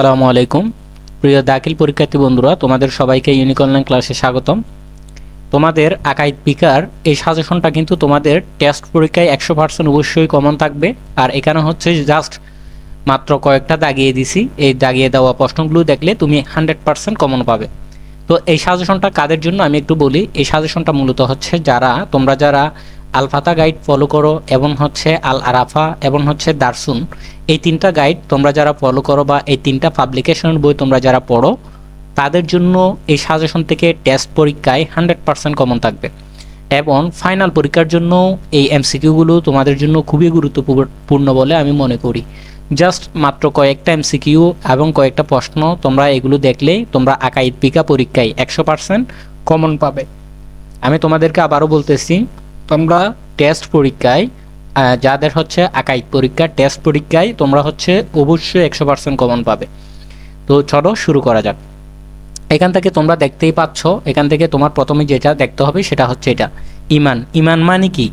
আসসালামু আলাইকুম। প্রিয় দাখিল পরীক্ষার্থী বন্ধুরা, তোমাদের সবাইকে ইউনিক অনলাইন ক্লাসে স্বাগতম। তোমাদের আকাইদ পিকার এই সাজেশনটা কিন্তু তোমাদের টেস্ট পরীক্ষায় একশো পার্সেন্ট অবশ্যই কমন থাকবে। আর এখানে হচ্ছে জাস্ট মাত্র কয়েকটা দাগিয়ে দিছি। এই দাগিয়ে দেওয়া প্রশ্নগুলো দেখলে তুমি হান্ড্রেড পার্সেন্ট কমন পাবে। তো এই সাজেশনটা কাদের জন্য আমি একটু বলি। এই সাজেশনটা মূলত হচ্ছে যারা, তোমরা যারা আলফাতা গাইড ফলো করো, এবং হচ্ছে আল আরাফা এবং হচ্ছে দারসুন। এই তিনটা গাইড তোমরা যারা ফলো করো বা এই তিনটা পাবলিকেশনের বই তোমরা যারা পড়ো, তাদের জন্য এই সাজেশন থেকে টেস্ট পরীক্ষায় হান্ড্রেড পার্সেন্ট কমন থাকবে। এবং ফাইনাল পরীক্ষার জন্য এই এমসিকিউগুলো তোমাদের জন্য খুবই গুরুত্বপূর্ণ বলে আমি মনে করি। জাস্ট মাত্র কয়েকটা এমসিকিউ এবং কয়েকটা প্রশ্ন তোমরা এগুলো দেখলে তোমরা আকাইদ পিকা পরীক্ষায় একশো পার্সেন্ট কমন পাবে। আমি তোমাদেরকে আবারও বলতেছি তোমরা টেস্ট পরীক্ষায় যাদের হচ্ছে আকাইদ পরীক্ষা টেস্ট পরীক্ষায় তোমরা হচ্ছে অবশ্যই একশো পার্সেন্ট কমন পাবে। তো চলো শুরু করা যাক। এখান থেকে তোমরা দেখতেই পাচ্ছ, এখান থেকে তোমার প্রথমে যেটা দেখতে হবে সেটা হচ্ছে এটা, ইমান। ইমান মানে কি?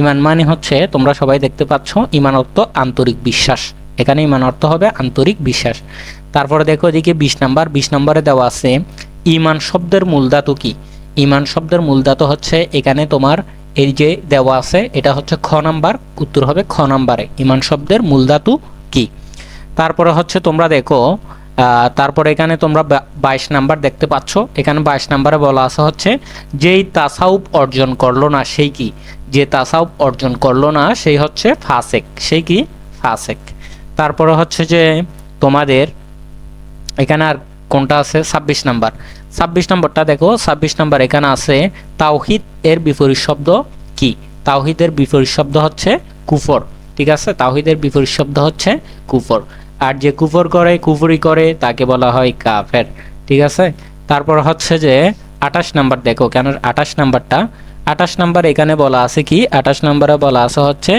ইমান মানে হচ্ছে তোমরা সবাই দেখতে পাচ্ছ, ইমান অর্থ আন্তরিক বিশ্বাস। এখানে ইমান অর্থ হবে আন্তরিক বিশ্বাস। তারপরে দেখো এদিকে বিশ নাম্বার, বিশ নম্বরে দেওয়া আছে, ইমান শব্দের মূল কি? ইমান শব্দের মূল হচ্ছে এখানে তোমার এই যে দেওয়া আছে, এটা হচ্ছে খ নাম্বার, উত্তর হবে খ নাম্বারে। ইমান শব্দের মূল ধাতু কি? তারপরে হচ্ছে তোমরা দেখো তারপরে এখানে তোমরা বাইশ নাম্বার দেখতে পাচ্ছ। এখানে বাইশ নাম্বারে বলা আছে হচ্ছে, যেই তাসাউপ অর্জন করল না, সেই কি? যে তাসাউপ অর্জন করল না, সেই হচ্ছে ফাসেক। সেই কি? ফাসেক। তারপরে হচ্ছে যে তোমাদের, এখানে আর কোনটা আছে? ছাব্বিশ নাম্বার। ছাব্বিশ নম্বরটা দেখো, ছাব্বিশ নাম্বার এখানে আছে তাওহিদ এর বিপরীত শব্দ কি? তাওহিদের বিপরীত শব্দ হচ্ছে কুফর, ঠিক আছে? তাওহিদের বিপরীত শব্দ হচ্ছে কুফর। আর যে কুফর করে, কুফরি করে, তাকে বলা হয় কাফের, ঠিক আছে? তারপর হচ্ছে যে আঠাশ নাম্বার দেখো, কেন আঠাশ নাম্বারটা? আঠাশ নাম্বার এখানে বলা আছে কি? আঠাশ নাম্বারে বলা আছে হচ্ছে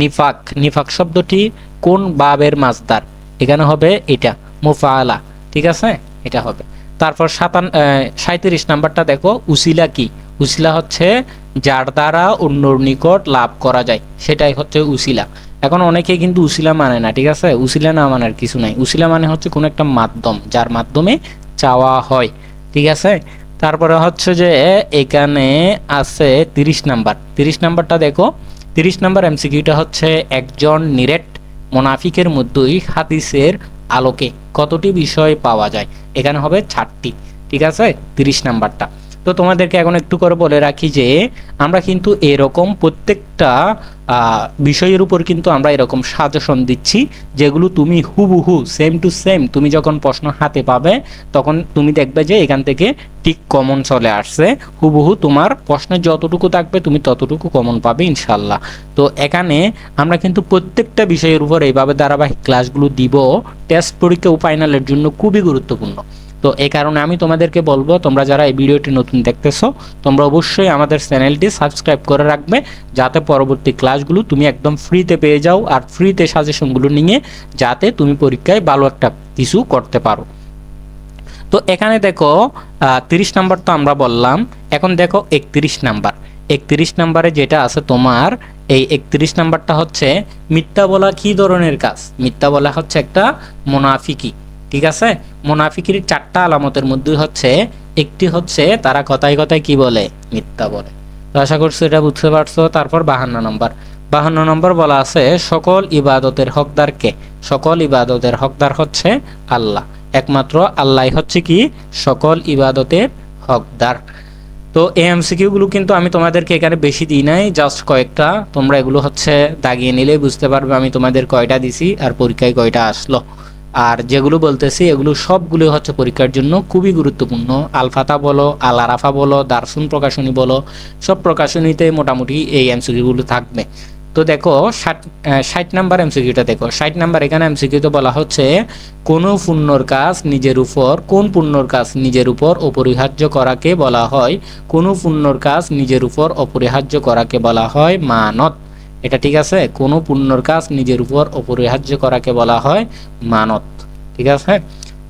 নিফাক। নিফাক শব্দটি কোন বাবের মাছদার এখানে হবে এটা, মুফাআলা, ঠিক আছে? এটা হবে। তারপর সাতান সাঁত্রিশ নাম্বারটা দেখো, উসিলা কি? উসিলা হচ্ছে যার দ্বারা অন্যর নিকট লাভ করা যায়, সেটাই হচ্ছে উসিলা। এখন অনেকে কিন্তু উসিলা মানে না, ঠিক আছে? উসিলা না মানার কিছু নাই। উসিলা মানে হচ্ছে কোনো একটা মাধ্যম, যার মাধ্যমে চাওয়া হয়, ঠিক আছে? তারপরে হচ্ছে যে এখানে আছে তিরিশ নাম্বার। তিরিশ নাম্বারটা দেখো, তিরিশ নাম্বার এমসিকিউটা হচ্ছে একজন নিরেট মোনাফিকের মধ্যেই হাদিসের আলোকে কতটি বিষয় পাওয়া যায়। এখানে হবে চারটি, ঠিক আছে? তিরিশ নাম্বারটা। তো তোমাদেরকে এখন একটু করে বলে রাখি যে, আমরা কিন্তু এরকম প্রত্যেকটা বিষয়ের উপর কিন্তু আমরা এরকম সাজেশন দিচ্ছি, যেগুলো তুমি হুবহু সেম টু সেম তুমি যখন প্রশ্ন হাতে পাবে, তখন তুমি দেখবে যে এখান থেকে ঠিক কমন চলে আসছে। হুবহু তোমার প্রশ্নের যতটুকু থাকবে, তুমি ততটুকু কমন পাবে ইনশাল্লাহ তো এখানে আমরা কিন্তু প্রত্যেকটা বিষয়ের উপর এইভাবে ধারাবাহিক ক্লাসগুলো দিব। টেস্ট পরীক্ষা ও ফাইনালের জন্য খুবই গুরুত্বপূর্ণ। তো এই কারণে আমি তোমাদেরকে বলব, তোমরা যারা এই ভিডিওটি নতুন দেখতেছো, তোমরা অবশ্যই আমাদের চ্যানেলটি সাবস্ক্রাইব করে রাখবে, যাতে পরবর্তী ক্লাসগুলো তুমি একদম ফ্রিতে পেয়ে যাও আর ফ্রিতে সাজেশনগুলো নিয়ে যাতে তুমি পরীক্ষায় ভালো একটা কিছু করতে পারো। তো এখানে দেখো তিরিশ নাম্বার তো আমরা বললাম, এখন দেখো একত্রিশ নাম্বার। একত্রিশ নাম্বারে যেটা আছে তোমার, এই একত্রিশ নাম্বারটা হচ্ছে মিথ্যা বলা কি ধরনের কাজ? মিথ্যা বলা হচ্ছে একটা মোনাফিকি। ঠিক আছে? মোনাফিকির চারটা আলামতের মধ্যে হচ্ছে, একটি হচ্ছে তারা কথায় কথায় কি বলে? মিথ্যা বলে। আশা করছি এটা বুঝতে পারছ। তারপর বাহান্ন নম্বর। বাহান্ন নম্বর বলা আছে, সকল ইবাদতের হকদার কে সকল ইবাদতের হকদার হচ্ছে আল্লাহ। একমাত্র আল্লাহ হচ্ছে কি? সকল ইবাদতের হকদার। তো এই এমসিকিউ গুলো কিন্তু আমি তোমাদেরকে এখানে বেশি দিই নাই জাস্ট কয়েকটা। তোমরা এগুলো হচ্ছে দাগিয়ে নিলে বুঝতে পারবে আমি তোমাদের কয়টা দিছি আর পরীক্ষায় কয়টা আসলো। আর যেগুলো বলতেছি, এগুলো সবগুলো হচ্ছে পরীক্ষার জন্য খুবই গুরুত্বপূর্ণ। আলফাতা বলো আল আরাফা বলো, দার্সুন প্রকাশনী বলো, সব প্রকাশনীতে মোটামুটি এই এমসিকিউগুলো থাকবে। তো দেখো, ষাট ষাট নাম্বার এমসিকিউটা দেখো। ষাট নাম্বার এখানে এমসিকিউতে বলা হচ্ছে, কোন পুণ্যর কাজ নিজের উপর, কোন পুণ্যর কাজ নিজের উপর অপরিহার্য করাকে বলা হয়, কোন পুণ্যর কাজ নিজের উপর অপরিহার্য করাকে বলা হয় মানত। এটা ঠিক আছে? কোন পুণ্যর কাজ নিজের উপর অপরিহার্য করাকে বলা হয় মানত। ঠিক আছে?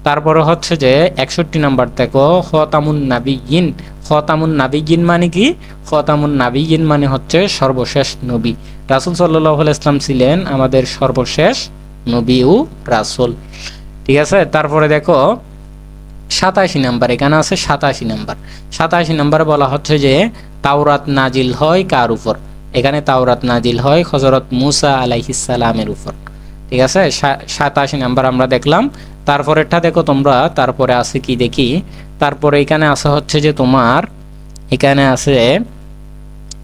তারপরে হচ্ছে যে, একষট্টি নাম্বার দেখো, খতামুন নাবিগিন খতামুন নাবিগিন মানে কি? খতামুন নাবিগিন মানে হচ্ছে সর্বশেষ নবী। রাসুল সাল্লাহ ইসলাম ছিলেন আমাদের সর্বশেষ নবী ও রাসুল। ঠিক আছে? তারপরে দেখো, সাতাশি নাম্বার, এখানে আছে সাতাশি নাম্বার। সাতাশি নাম্বার বলা হচ্ছে যে, তাওরাত নাজিল হয় কার উপর? এখানে তাওরাত নাজিল হয় হজরত মুসা আলাইহিসালামের উপর। ঠিক আছে? সাতাশি নাম্বার আমরা দেখলাম। তারপরেরটা দেখো তোমরা, তারপরে আছে কি দেখি? তারপরে এখানে আসা হচ্ছে যে তোমার, এখানে আছে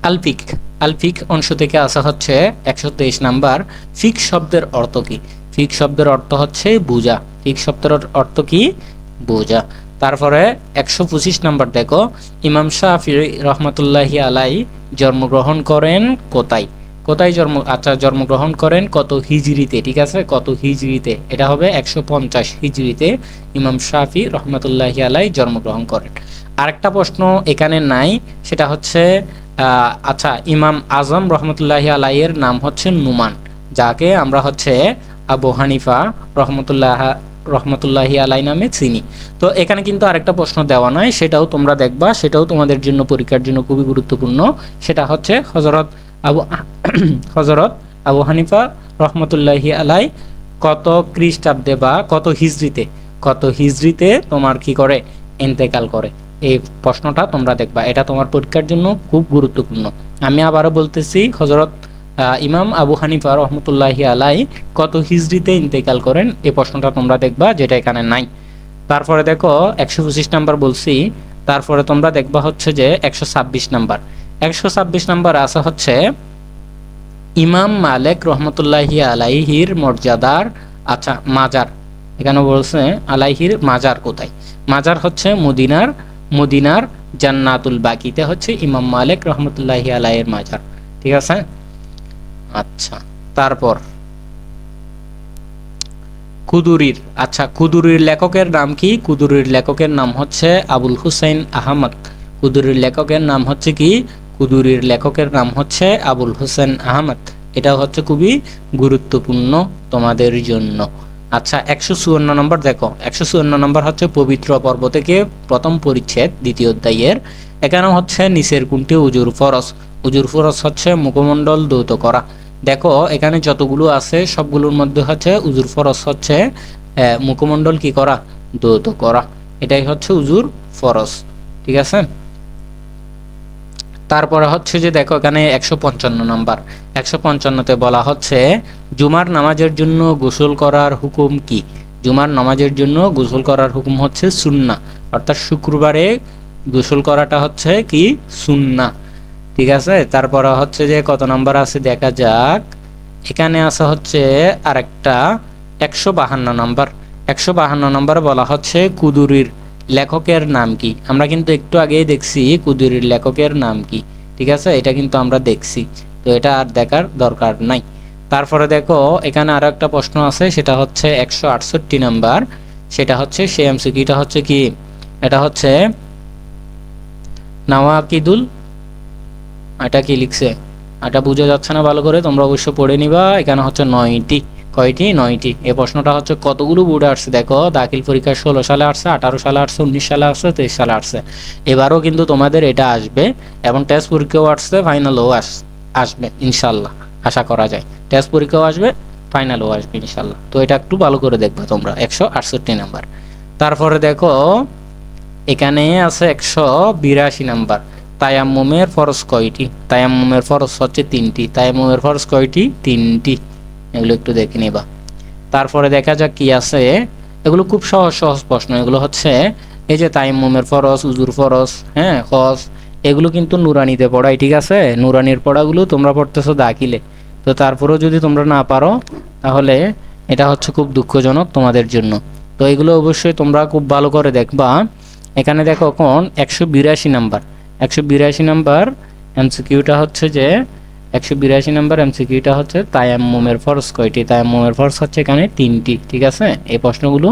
আলফিক। আলফিক অংশ থেকে আসা হচ্ছে একশো তেইশ নাম্বার। ফিক শব্দের অর্থ কি? ফিক শব্দের অর্থ হচ্ছে বুঝা। ফিক শব্দের অর্থ কি? বোঝা। তারপরে একশো পঁচিশ নাম্বার দেখো, ইমাম শাহি রহমতুল্লাহি আলাই জন্মগ্রহণ করেন কোথায়? কোথায় জন্ম আচ্ছা জন্মগ্রহণ করেন কত হিজরিতে, ঠিক আছে? কত হিজরিতে? এটা হবে একশো পঞ্চাশ হিজরিতে ইমাম শাফি রহমতুল্লাহি আলাই জন্মগ্রহণ করেন। আরেকটা প্রশ্ন এখানে নাই, সেটা হচ্ছে আচ্ছা ইমাম আজম রহমতুল্লাহি আলাইয়ের নাম হচ্ছে নুমান, যাকে আমরা হচ্ছে আবু হানিফা রহমতুল্লাহ রহমতুল্লাহি আলাই নামে চিনি। তো এখানে কিন্তু আরেকটা প্রশ্ন দেওয়া নাই সেটাও তোমরা দেখবা, সেটাও তোমাদের জন্য, পরীক্ষার জন্য খুবই গুরুত্বপূর্ণ। সেটা হচ্ছে হজরত আবু হজরত আবু হানিফা রহমতুল্লাহি আলাই কত খ্রিস্টাব্দে বা কত হিজড়িতে কত হিজড়িতে তোমার কি করে? ইন্তেকাল করে। এই প্রশ্নটা তোমরা দেখবা, এটা তোমার পরীক্ষার জন্য খুব গুরুত্বপূর্ণ। আমি আবারও বলতেছি হজরত ইমাম আবু হানিফা রহমতুল্লাহি আলাই কত হিজড়িতে ইন্তেকাল করেন? এই প্রশ্নটা তোমরা দেখবা, যেটা এখানে নাই। তারপরে দেখো, একশো পঁচিশ নাম্বার বলছি, তারপরে তোমরা দেখবা হচ্ছে যে একশো ছাব্বিশ নাম্বার। একশো ছাব্বিশ নাম্বার আছে হচ্ছে, ইমাম মালেক রহমতুল্লাহি আলাইহির মর্যাদার আচ্ছা মাজার। এখানে বলছে, আলাইহির মাজার কোথায়? মাজার হচ্ছে মদিনার মদিনার জান্নাতুল বাকিতে হচ্ছে ইমাম মালিক রহমতুল্লাহি আলাইয়ের মাজার। ঠিক আছে? আচ্ছা তারপর? কুদুরির আচ্ছা কুদুরির লেখকের নাম কি? কুদুরির লেখকের নাম হচ্ছে আবুল হুসাইন আহমদ। কুদুরির লেখকের নাম হচ্ছে কি? কুদুরির লেখকের নাম হচ্ছে আবুল হোসেন আহমদ। এটা হচ্ছে খুবই গুরুত্বপূর্ণ তোমাদের জন্য। আচ্ছা একশো চুয়ান্ন নম্বর দেখো। একশো চুয়ান্ন নম্বর হচ্ছে পবিত্র পর্ব থেকে প্রথম পরিচ্ছেদ, দ্বিতীয় অধ্যায়ের। এখানে হচ্ছে নিচের কোনটি উজুর ফরস উজুর ফরস হচ্ছে মুখমণ্ডল দৌত করা। দেখো, এখানে যতগুলো আছে, সবগুলোর মধ্যে হচ্ছে উজুর ফরস হচ্ছে মুখমণ্ডল কি করা? দৌত করা। এটাই হচ্ছে উজুর ফরস ঠিক আছে? তারপরে হচ্ছে যে দেখো, এখানে একশো পঞ্চান্ন নাম্বার। একশো পঞ্চান্নতে বলা হচ্ছে, জুমার নামাজের জন্য গোসল করার হুকুম কি? জুমার নামাজের জন্য গোসল করার হুকুম হচ্ছে সুন্না অর্থাৎ শুক্রবারে গোসল করাটা হচ্ছে কি? সুন্না ঠিক আছে? তারপরে হচ্ছে যে কত নাম্বার আছে? দেখা যাক। এখানে আছে হচ্ছে আরেকটা একশো বাহান্ন নাম্বার। একশো বাহান্ন নাম্বার বলা হচ্ছে কুদুরির লেখকের নাম কি? আমরা কিন্তু একটু আগেই দেখছি কুদুরির লেখকের নাম কি। ঠিক আছে? এটা কিন্তু আমরা দেখছি। তো এটা আর দেখার দরকার নাই। তারপরে দেখো, এখানে আরও একটা প্রশ্ন আছে, সেটা হচ্ছে একশো আটষট্টি নাম্বার। সেটা হচ্ছে সে এমসিকিউটা হচ্ছে কি? এটা হচ্ছে নাওয়াকিদুল এটা কি লিখছে? এটা বোঝা যাচ্ছে না ভালো করে, তোমরা অবশ্য পড়ে নিবা। এখানে হচ্ছে নয়টি। কয়টি? নয়টি। এ প্রশ্নটা হচ্ছে, কতগুলো বোর্ডে আসছে? দেখো, দাখিল পরীক্ষা ষোলো সালে আসছে, আঠারো সালে আসছে, উনিশ সালে আসছে, তেইশ সালে আসছে। এবারও কিন্তু তোমাদের এটা আসবে, এবং টেস্ট পরীক্ষাও আসছে ফাইনালও আস, আসবে ইনশাল্লাহ আশা করা যায়। টেস্ট পরীক্ষাও আসবে ফাইনালও আসবে ইনশাল্লাহ তো এটা একটু ভালো করে দেখবে তোমরা, একশো আটষট্টি নাম্বার। তারপরে দেখো, এখানে আছে একশো বিরাশি নাম্বার। তায়াম্মুমের ফরজ কয়টি? তায়াম্মুমের ফরজ হচ্ছে তিনটি। তায়াম্মুমের ফরজ কয়টি? তিনটি। এগুলো একটু দেখে নিবা। তারপরে দেখা যাক কি আছে। এগুলো খুব সহজ সহজ প্রশ্ন। এগুলো হচ্ছে, এই যে তায়াম্মুমের ফরজ, উজুর ফরজ হ্যাঁ হজ, এগুলো কিন্তু নুরানিতে পড়াই, ঠিক আছে? নুরানির পড়াগুলো তোমরা পড়তেছো দাখিলে। তো তারপরেও যদি তোমরা না পারো, তাহলে এটা হচ্ছে খুব দুঃখজনক তোমাদের জন্য। তো এগুলো অবশ্যই তোমরা খুব ভালো করে দেখবা। এখানে দেখো কোন? একশো বিরাশি নাম্বার। একশো বিরাশি নাম্বার এমসিকিউটা হচ্ছে যে, একশো বিরাশি নাম্বার এমসিকিউটা হচ্ছে তায়াম্মুমের ফরজ কয়টি? তায়াম্মুমের ফরজ হচ্ছে এখানে তিনটি, ঠিক আছে? এই প্রশ্নগুলো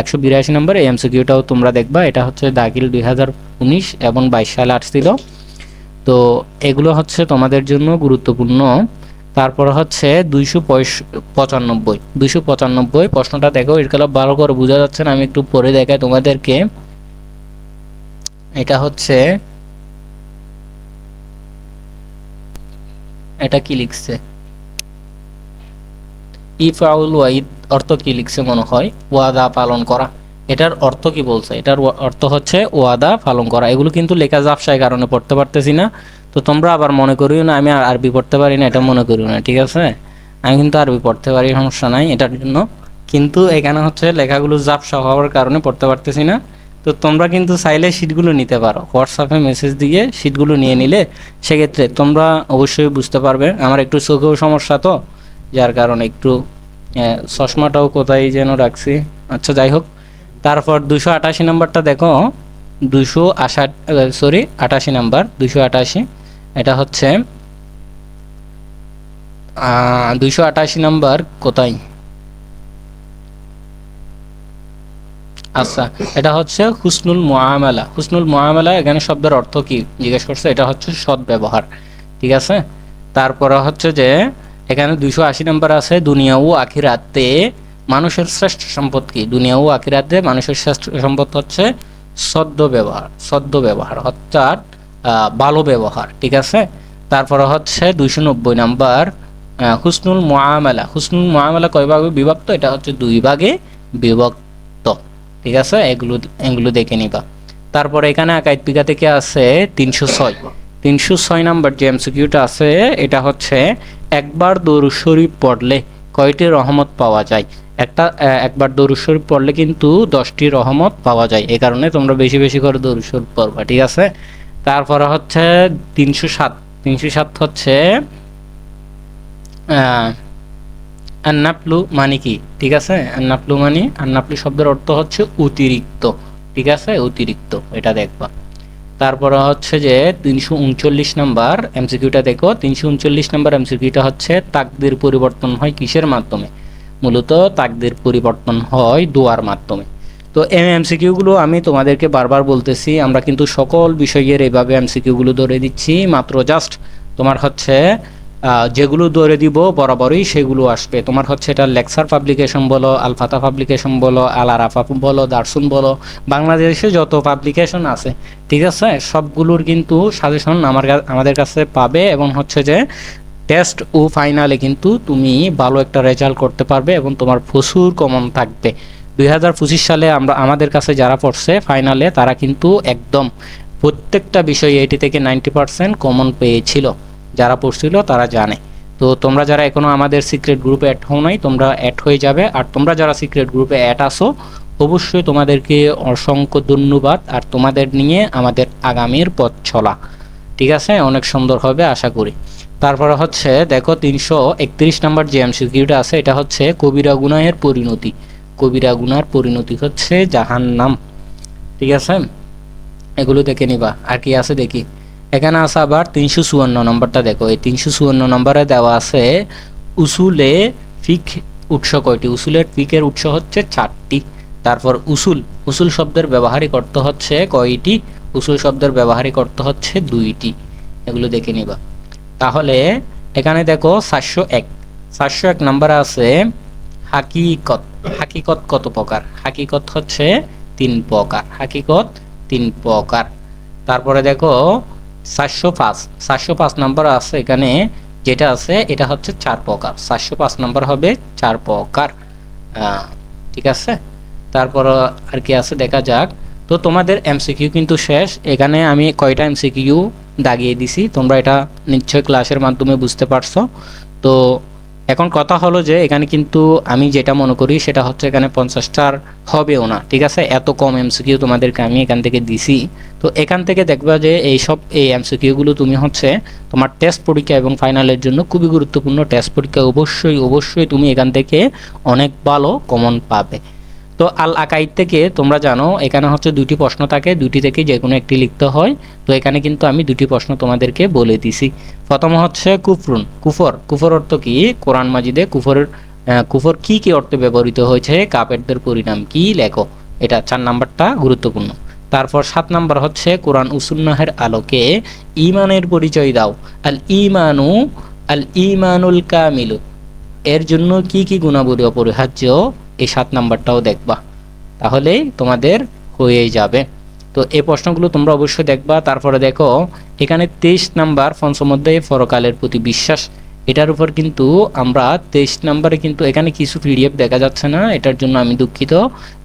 একশো বিরাশি নম্বর এই এমসিকিউটাও তোমরা দেখবা, এটা হচ্ছে দাখিল দুই হাজার উনিশ এবং বাইশ সালে আসছিল। তো এগুলো হচ্ছে তোমাদের জন্য গুরুত্বপূর্ণ। তারপর হচ্ছে দুইশো পঁচানব্বই দুইশো পঁচানব্বই প্রশ্নটা দেখো এগুলো ভালো করে বোঝা যাচ্ছে না, আমি একটু পরে দেখাই তোমাদেরকে। এটা হচ্ছে এটা কি লিখছে? ইফাউল ওয়াইদ অর্থ কি লিখছে মনে হয়? ওয়াদা, পালন করা। এটার অর্থ কি বলছে? এটার অর্থ হচ্ছে ওয়াদা, পালন করা। এগুলো কিন্তু লেখা জাপসায় কারণে পড়তে পারতেছি না। তো তোমরা আবার মনে করিও না, আমি আর আরবি পড়তে পারি না, এটা মনে করিও না, ঠিক আছে? আমি কিন্তু আরবি পড়তে পারি, সমস্যা নাই এটার জন্য। কিন্তু এখানে হচ্ছে লেখাগুলো জাপসা হওয়ার কারণে পড়তে পারতেছি না। তো তোমরা কিন্তু চাইলে শিটগুলো নিতে পারো। হোয়াটসঅ্যাপে মেসেজ দিয়ে শিটগুলো নিয়ে নিলে সেক্ষেত্রে তোমরা অবশ্যই বুঝতে পারবে। আমার একটু চোখেও সমস্যা তো, যার কারণে একটু চশমাটাও কোথায় যেন রাখছি। আচ্ছা যাই হোক। তারপর দুশো আটাশি নাম্বারটা দেখো। দুশো আশা সরি আটাশি নাম্বার, দুশো আটাশি। এটা হচ্ছে দুশো আটাশি নাম্বার কোথায়? আচ্ছা এটা হচ্ছে হুসনুল মুআমালা। হুসনুল মুআমালা এখানে শব্দের অর্থ কি? জিজ্ঞেস করছে, এটা হচ্ছে সৎ ব্যবহার ঠিক আছে? তারপরে হচ্ছে যে, এখানে দুইশো আশি নাম্বার আছে, দুনিয়া ও আখিরাতে মানুষের শ্রেষ্ঠ সম্পদ কি? দুনিয়া ও আখিরাতে মানুষের শ্রেষ্ঠ সম্পদ হচ্ছে সদ্য ব্যবহার সদ্য ব্যবহার অর্থাৎ ভালো ব্যবহার। ঠিক আছে? তারপরে হচ্ছে দুইশো নব্বই নাম্বার হুসনুল মুআমালা। হুসনুল মুআমালা কয় ভাগে বিভক্ত? এটা হচ্ছে দুই ভাগে বিভক্ত। ঠিক আছে? এগুলো এগুলো দেখে নিবা। তারপর এখানে আকাইদ পিকা থেকে আছে তিনশো ছয়। তিনশো ছয় নাম্বার যে এমসিকিউটা আছে, এটা হচ্ছে একবার দরুদ শরীফ পড়লে কয়টি রহমত পাওয়া যায়? একটা একবার দরুদ শরীফ পড়লে কিন্তু দশটি রহমত পাওয়া যায়। এই কারণে তোমরা বেশি বেশি করে দরুদ শরীফ পড়বা, ঠিক আছে? তারপরে হচ্ছে তিনশো সাত। তিনশো সাত হচ্ছে আন্নাপ্লু মানে কি? ঠিক আছে? আন্নাপ্লু মানে আন্নাপ্লু শব্দের অর্থ হচ্ছে অতিরিক্ত। ঠিক আছে? অতিরিক্ত, এটা দেখবা। তারপরে হচ্ছে যে তিনশো উনচল্লিশ নাম্বার এমসিকিউটা দেখো। তিনশো উনচল্লিশ নাম্বার এমসিকিউটা হচ্ছে তাকদের পরিবর্তন হয় কিসের মাধ্যমে? মূলত তাকদের পরিবর্তন হয় দোয়ার মাধ্যমে। তো এই এমসিকিউগুলো আমি তোমাদেরকে বারবার বলতেছি, আমরা কিন্তু সকল বিষয়ের এইভাবে এমসিকিউগুলো ধরে দিচ্ছি মাত্র জাস্ট তোমার হচ্ছে যেগুলো ধরে দিব বরাবরই সেগুলো আসবে। তোমার হচ্ছে এটা লেকচার পাবলিকেশন বলো আলফাতা পাবলিকেশন বলো আল আরাফা বলো দার্সুন বলো, বাংলাদেশে যত পাবলিকেশন আছে, ঠিক আছে? সবগুলোর কিন্তু সাজেশন আমার আমাদের কাছে পাবে এবং হচ্ছে যে টেস্ট ও ফাইনালে কিন্তু তুমি ভালো একটা রেজাল্ট করতে পারবে এবং তোমার প্রচুর কমন থাকবে। দুই হাজার পঁচিশ সালে আমরা, আমাদের কাছে যারা পড়ছে ফাইনালে তারা কিন্তু একদম প্রত্যেকটা বিষয়ে এইটি থেকে নাইনটি পার্সেন্ট কমন পেয়েছিল। যারা পড়ছিল তারা জানে। তো তোমরা যারা এখনও আমাদের সিক্রেট গ্রুপে অ্যাড হও নাই, তোমরা অ্যাড হয়ে যাবে। আর তোমরা যারা সিক্রেট গ্রুপে অ্যাড আসো অবশ্যই তোমাদেরকে অসংখ্য ধন্যবাদ আর তোমাদের নিয়ে আমাদের আগামীর পথ চলা। ঠিক আছে? অনেক সুন্দর হবে, আশা করি। তারপরে হচ্ছে, দেখো তিনশো একত্রিশ নাম্বার যে এমসিকিউটা আছে, এটা হচ্ছে কবিরা গুনাহের পরিণতি। কবিরা গুনার পরিণতি হচ্ছে জাহান্নাম। ঠিক আছে? এগুলো দেখে নিবা। আর কি আছে দেখি? এখানে আছে আবার তিনশো চুয়ান্ন নম্বরটা দেখো। এই তিনশো চুয়ান্ন নম্বরে দেওয়া আছে, উসুলে ফিক উৎস কয়টি? উসুলের ফিকের উৎস হচ্ছে চারটি। তারপর উসুল উসুল শব্দের ব্যবহারিক অর্থ হচ্ছে কয়টি? উসুল শব্দের ব্যবহারিক অর্থ হচ্ছে দুইটি। এগুলো দেখে নিবা। তাহলে এখানে দেখো সাতশো এক। সাতশো এক নাম্বারে আছে হাকিকত। হাকিকত কত প্রকার? হাকিকত হচ্ছে তিন প্রকার। হাকিকত তিন প্রকার। তারপরে দেখো সাতশো পাঁচ, চারশো পাঁচ নম্বর আছে এখানে, যেটা আছে, এটা হচ্ছে চার প্রকার। চারশো পাঁচ নম্বর হবে চার প্রকার। ঠিক আছে? তারপর আর কি আছে, দেখা যাক। তো তোমাদের এমসিকিউ কিন্তু শেষ। এখানে আমি কয়টা এমসিকিউ দাগিয়ে দিছি, তোমরা এটা নিশ্চয় ক্লাসের মাধ্যমে বুঝতে পারছ। তো এখন কথা হলো যে এখানে কিন্তু আমি যেটা মনে করি সেটা হচ্ছে এখানে পঞ্চাশটার হবেও না, ঠিক আছে? এত কম এমসিকিউ তোমাদেরকে আমি এখান থেকে দিছি। তো এখান থেকে দেখবা যে এই সব এই এমসিকিউগুলো তুমি হচ্ছে তোমার টেস্ট পরীক্ষা এবং ফাইনালের জন্য খুবই গুরুত্বপূর্ণ টেস্ট পরীক্ষা। অবশ্যই অবশ্যই তুমি এখান থেকে অনেক ভালো কমন পাবে। তো আল আকাইদ থেকে তোমরা জানো, এখানে হচ্ছে দুটি প্রশ্ন থাকে দুটি থেকে যে কোনো একটি লিখতে হয়। তো এখানে কিন্তু আমি দুটি প্রশ্ন তোমাদেরকে বলে দিছি। প্রথম হচ্ছে কুফরুন, কুফর। কুফর অর্থ কি? কোরআন মাজিদে কুফরের কুফর কি কি অর্থে ব্যবহৃত হয়েছে? কাপেরদের পরিণাম কি? লেখো। এটা চার নাম্বারটা গুরুত্বপূর্ণ। তারপর সাত নাম্বার হচ্ছে কোরআন উসুন্নাহের আলোকে ইমানের পরিচয় দাও। আল ইমানু আল ইমানুল কামিলু। এর জন্য কি কি গুণাবলী অপরিহার্য? এই সাত নাম্বারটাও দেখবা। তাহলে তোমাদের হয়ে যাবে। তো এই প্রশ্নগুলো তোমরা অবশ্যই দেখবা। তারপরে দেখো, এখানে তেইশ নাম্বার পঞ্চমধ্যে পরকালের প্রতি বিশ্বাস। এটার উপর কিন্তু আমরা তেইশ নাম্বারে কিন্তু এখানে কিছু পিডিএফ দেখা যাচ্ছে না। এটার জন্য আমি দুঃখিত।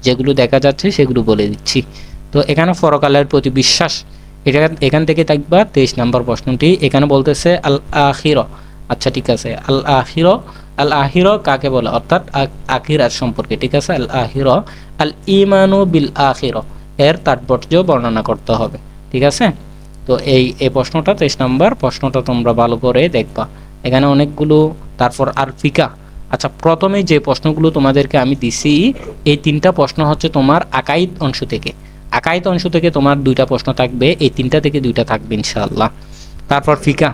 যেগুলো দেখা যাচ্ছে সেগুলো বলে দিচ্ছি। তো এখানে পরকালের প্রতি বিশ্বাস। এটা এখান থেকে থাকবা তেইশ নাম্বার প্রশ্নটি। এখানে বলতেছে আল আখির আচ্ছা ঠিক আছে। আল আখির আল আহির কাকে বলে? অর্থাৎ আখিরাত সম্পর্কে, ঠিক আছে? আল আহির আল ইমানু বিল আখির এর তাৎপর্য বর্ণনা করতে হবে, ঠিক আছে? তো এই এই প্রশ্নটা তেইশ নাম্বার প্রশ্নটা তোমরা ভালো করে দেখবা। এখানে অনেকগুলো, তারপর আর ফিকা আচ্ছা প্রথমে যে প্রশ্নগুলো তোমাদেরকে আমি দিছি, এই তিনটা প্রশ্ন হচ্ছে তোমার আকাইদ অংশ থেকে। আকাইদ অংশ থেকে তোমার দুইটা প্রশ্ন থাকবে, এই তিনটা থেকে দুইটা থাকবে, ইনশাআল্লাহ। তারপর ফিকা।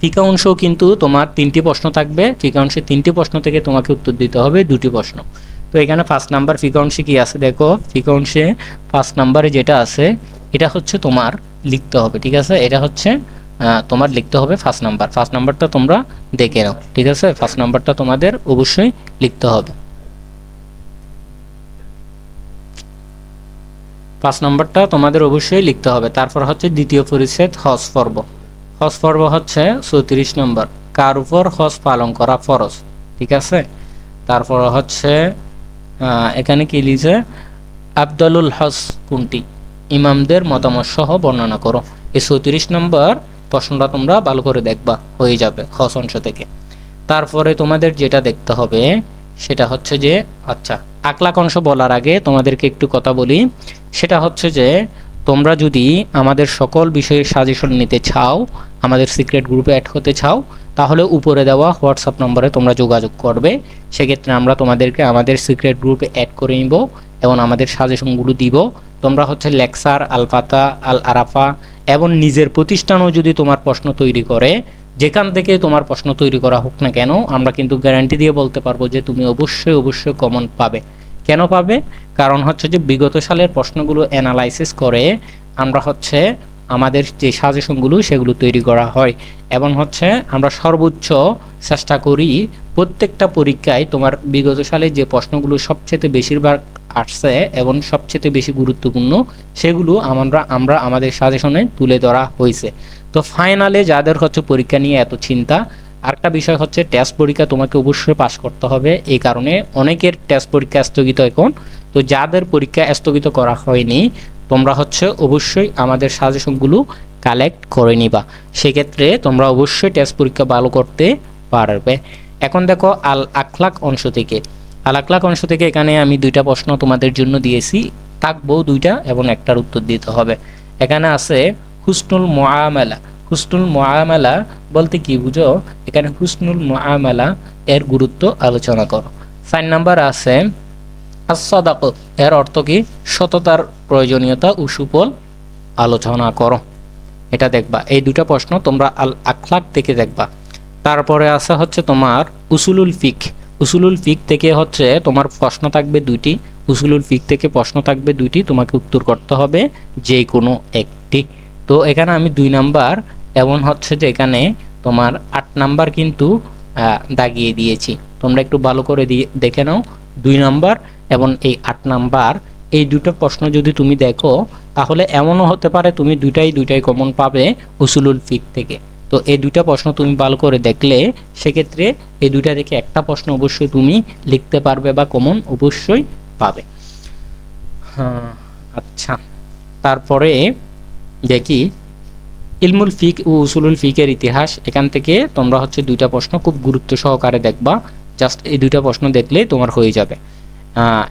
ফিকা অংশও কিন্তু তোমার তিনটি প্রশ্ন থাকবে। ফিকা অংশে তিনটি প্রশ্ন থেকে তোমাকে উত্তর দিতে হবে দুটি প্রশ্ন। তো এখানে ফার্স্ট নাম্বার ফিকা অংশে কি আছে দেখো? ফিকা অংশে ফার্স্ট নাম্বারে যেটা আছে, এটা হচ্ছে তোমার লিখতে হবে, ঠিক আছে? এটা হচ্ছে তোমার লিখতে হবে ফার্স্ট নাম্বার ফার্স্ট নাম্বারটা তোমরা দেখে নাও, ঠিক আছে? ফার্স্ট নাম্বারটা তোমাদের অবশ্যই লিখতে হবে। পাঁচ নম্বরটা তোমাদের অবশ্যই লিখতে হবে। তারপর হচ্ছে দ্বিতীয় পরিচ্ছেদ হজ পর্ব। হজ পর্ব হচ্ছে চৌত্রিশ নম্বর। কার উপর হজ পালন করা ফরজ? ঠিক আছে? তারপর হচ্ছে এখানে কি লিখছে? আবদালুল হজ কোনটি? ইমামদের মতামত সহ বর্ণনা করো। এই চৌত্রিশ নম্বর প্রশ্নটা তোমরা ভালো করে দেখবা, হয়ে যাবে হজ অংশ থেকে। তারপরে তোমাদের যেটা দেখতে হবে, সেটা হচ্ছে যে আচ্ছা আকলাক অংশ বলার আগে তোমাদেরকে একটু কথা বলি। সেটা হচ্ছে যে তোমরা যদি আমাদের সকল বিষয়ের সাজেশন নিতে চাও, আমাদের সিক্রেট গ্রুপে অ্যাড হতে চাও, তাহলে উপরে দেওয়া হোয়াটসঅ্যাপ নম্বরে তোমরা যোগাযোগ করবে। সেক্ষেত্রে আমরা তোমাদেরকে আমাদের সিক্রেট গ্রুপে অ্যাড করে নিব এবং আমাদের সাজেশনগুলো দিব। তোমরা হচ্ছে লেকচার আলফাতা, আল আরাফা এবং নিজের প্রতিষ্ঠানও যদি তোমার প্রশ্ন তৈরি করে, যেখান থেকে তোমার প্রশ্ন তৈরি করা হোক না কেন, আমরা কিন্তু গ্যারান্টি দিয়ে বলতে পারব যে তুমি অবশ্যই অবশ্যই কমন পাবে। কেন পাবে? কারণ হচ্ছে যে বিগত সালের প্রশ্নগুলো অ্যানালাইসিস করে আমরা হচ্ছে আমাদের যে সাজেশনগুলো সেগুলো তৈরি করা হয়। এবং হচ্ছে আমরা সর্বোচ্চ চেষ্টা করি প্রত্যেকটা পরীক্ষায় তোমার বিগত সালে যে প্রশ্নগুলো সবচেয়ে বেশিরভাগ আসছে এবং সবচেয়ে বেশি গুরুত্বপূর্ণ সেগুলো আমরা আমরা আমাদের সাজেশনে তুলে ধরা হয়েছে। তো ফাইনালে যাদের হচ্ছে পরীক্ষা নিয়ে এত চিন্তা আরেকটা বিষয় হচ্ছে টেস্ট পরীক্ষা তোমাকে অবশ্যই পাশ করতে হবে। এই কারণে অনেকের টেস্ট পরীক্ষা স্থগিত এখন। তো যাদের পরীক্ষা স্থগিত করা হয়নি, তোমরা হচ্ছে অবশ্যই আমাদের সাজেশনগুলো কালেক্ট করে নিবা। সেক্ষেত্রে তোমরা অবশ্যই টেস্ট পরীক্ষা ভালো করতে পারবে। এখন দেখো আল আখলাক অংশ থেকে। আল আখলাক অংশ থেকে এখানে আমি দুইটা প্রশ্ন তোমাদের জন্য দিয়েছি। থাকব দুইটা এবং একটার উত্তর দিতে হবে। এখানে আছে, হুসনুল মোয়ামেলা হুসনুল মোয়ামেলা বলতে কি বুঝো? এখানে হুসনুল মোয়ামেলা এর গুরুত্ব আলোচনা করো। চার নাম্বার আছে আসদাক এর অর্থ কি? সততার প্রয়োজনীয়তা ও সুফল আলোচনা করো। এটা দেখবা। এই দুটা প্রশ্ন তোমরা আল আখলাক থেকে দেখবা। তারপরে আছে হচ্ছে তোমার উসুলুল ফিক। উসুলুল ফিক থেকে হচ্ছে তোমার প্রশ্ন থাকবে দুইটি। উসুলুল ফিক থেকে প্রশ্ন থাকবে দুইটি। তোমাকে উত্তর করতে হবে যে কোনো একটি। তো এখানে আমি দুই নাম্বার এবং হচ্ছে যে এখানে তোমার আট নাম্বার কিন্তু দাগিয়ে দিয়েছি। তোমরা একটু ভালো করে দিয়ে দেখে নাও, দুই নাম্বার এবং এই আট নাম্বার। এই দুটো প্রশ্ন যদি তুমি দেখো, তাহলে এমনও হতে পারে তুমি দুইটাই দুইটাই কমন পাবে উসুলুল ফিক থেকে। তো এই দুইটা প্রশ্ন তুমি ভালো করে দেখলে, সেক্ষেত্রে এই দুইটা থেকে একটা প্রশ্ন অবশ্যই তুমি লিখতে পারবে বা কমন অবশ্যই পাবে। হ্যাঁ আচ্ছা। তারপরে দেখি ইলমুল ফিক ও উসুলুল ফিকের ইতিহাস, এখান থেকে তোমরা হচ্ছে দুইটা প্রশ্ন খুব গুরুত্ব সহকারে দেখবা। জাস্ট এই দুইটা প্রশ্ন দেখলে তোমার হয়ে যাবে।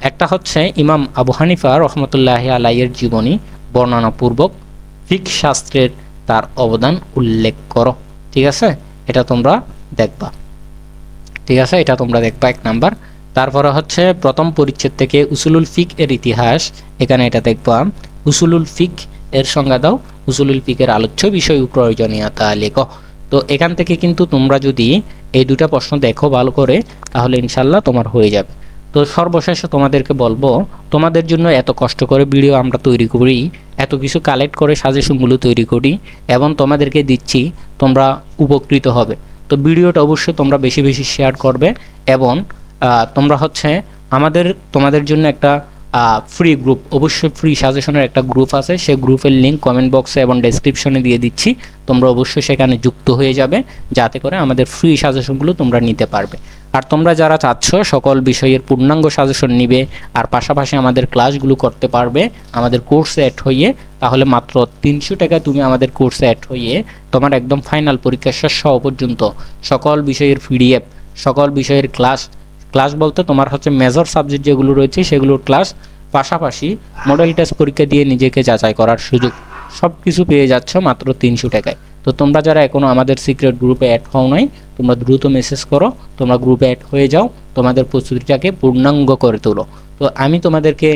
একটা হচ্ছে ইমাম আবু হানিফা রহমতুল্লাহ আলাইয়ের জীবনী, বর্ণনাপূর্বক ফিক শাস্ত্রের তার অবদান উল্লেখ করো। ঠিক আছে? এটা তোমরা দেখবা। ঠিক আছে? এটা তোমরা দেখবা এক নাম্বার। তারপরে হচ্ছে প্রথম পরিচ্ছেদ থেকে উসুলুল ফিক এর ইতিহাস, এখানে এটা দেখবা। উসুলুল ফিক এর সংজ্ঞা দাও। উসুলুল ফিকের আলোচ্য বিষয় প্রয়োজনীয়তা লেখো। তো এখান থেকে কিন্তু তোমরা যদি এই দুটা প্রশ্ন দেখো ভালো করে, তাহলে ইনশাল্লাহ তোমার হয়ে যাবে। তো সর্বশেষে তোমাদেরকে বলব, তোমাদের জন্য এত কষ্ট করে ভিডিও আমরা তৈরি করি, এত কিছু কালেক্ট করে সাজেশনগুলো তৈরি করি, এবং তোমাদেরকে দিচ্ছি, তোমরা উপকৃত হবে। তো ভিডিওটা অবশ্যই তোমরা বেশি বেশি শেয়ার করবে, এবং তোমরা হচ্ছে আমাদের, তোমাদের জন্য একটা ফ্রি গ্রুপ অবশ্যই ফ্রি সাজেশনের একটা গ্রুপ আছে। সেই গ্রুপের লিঙ্ক কমেন্ট বক্সে এবং ডেসক্রিপশনে দিয়ে দিচ্ছি। তোমরা অবশ্যই সেখানে যুক্ত হয়ে যাবে, যাতে করে আমাদের ফ্রি সাজেশনগুলো তোমরা নিতে পারবে। আর তোমরা যারা চাচ্ছ সকল বিষয়ের পূর্ণাঙ্গ সাজেশন নিবে, আর পাশাপাশি আমাদের ক্লাসগুলো করতে পারবে, আমাদের কোর্সে অ্যাড হইয়ে তাহলে মাত্র তিনশো টাকা তুমি আমাদের কোর্সে অ্যাড হইয়ে তোমার একদম ফাইনাল পরীক্ষা শেষ হওয়া পর্যন্ত সকল বিষয়ের পিডিএফ সকল বিষয়ের ক্লাস ক্লাস বলতে তোমার হচ্ছে মেজর সাবজেক্ট যেগুলো রয়েছে সেগুলোর ক্লাস পাশাপাশি মডেল টেস্ট পরীক্ষা দিয়ে নিজেকে যাচাই করার সুযোগ সব কিছু পেয়ে যাচ্ছ মাত্র তিনশো টাকায়। তো তোমরা যারা এখনও আমাদের সিক্রেট গ্রুপে অ্যাড হও নাই, তোমরা দ্রুত মেসেজ করো, তোমরা গ্রুপে অ্যাড হয়ে যাও, তোমাদের প্রস্তুতিটাকে পূর্ণাঙ্গ করে তোলো। তো আমি তোমাদেরকে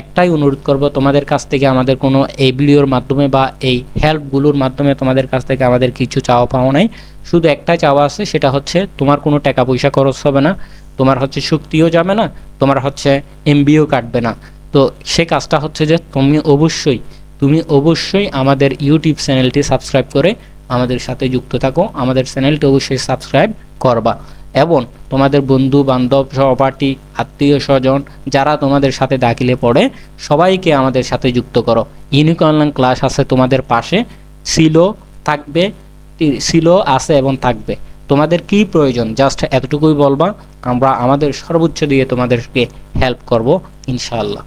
একটাই অনুরোধ করব তোমাদের কাছ থেকে আমাদের কোনো এই ভিডিওর মাধ্যমে বা এই হেল্পগুলোর মাধ্যমে তোমাদের কাছ থেকে আমাদের কিছু চাওয়া পাওয়া নাই। শুধু একটাই চাওয়া আছে, সেটা হচ্ছে তোমার কোনো টাকা পয়সা খরচ হবে না। তোমার হচ্ছে শক্তিও যাবে না, তোমার হচ্ছে এমবিও কাটবে না। তো সে কাজটা হচ্ছে যে তুমি অবশ্যই তুমি অবশ্যই আমাদের ইউটিউব চ্যানেলটি সাবস্ক্রাইব করে আমাদের সাথে যুক্ত থাকো। আমাদের চ্যানেলটি অবশ্যই সাবস্ক্রাইব করবা। এবং তোমাদের বন্ধু, বান্ধব, সহপাঠী, আত্মীয়, স্বজন যারা তোমাদের সাথে দাখিলে পড়ে, সবাইকে আমাদের সাথে যুক্ত করো। ইউনিক অনলাইন ক্লাস আছে তোমাদের পাশে। ছিল থাকবে ছিল আছে এবং থাকবে। তোমাদের কি প্রয়োজন? জাস্ট এতটুকুই বলবা, আমরা আমাদের সর্বোচ্চ দিয়ে তোমাদেরকে হেল্প করব, ইনশাআল্লাহ।